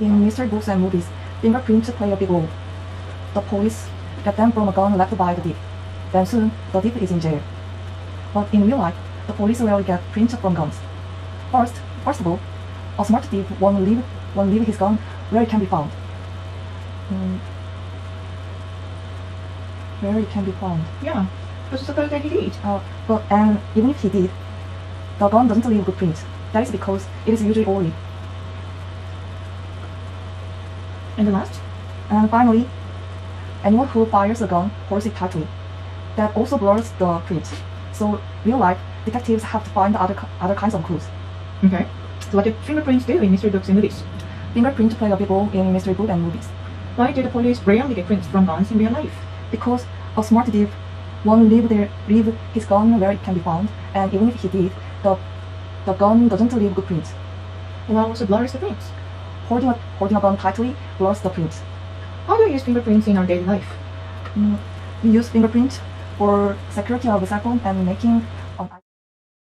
In mystery books and movies, fingerprints play a big role. The police get them from a gun left by the thief. Then soon, the thief is in jail. But in real life, the police rarely get prints from guns. First, first of all, a smart thief won't leave, won't leave his gun where it can be found. Mm, where it can be found. Yeah, but suppose that he did. Uh, but and even if he did, the gun doesn't leave good prints. That is because it is usually oily. And the last? And finally, anyone who fires a gun holds it tightly. That also blurs the prints. So real life, detectives have to find other other kinds of clues. Okay. So what do fingerprints do in mystery books and movies? Fingerprints play a big role in mystery books and movies Why do the police rarely get prints from guns in real life? because a smart thief won't leave their leave his gun where it can be found, and even if he did, the the gun doesn't leave good prints. Well, also blurs the prints. Holding a holding a gun tightly blurs the prints. How do we use fingerprints in our daily life? Mm, we use fingerprint for security of the cell phone and making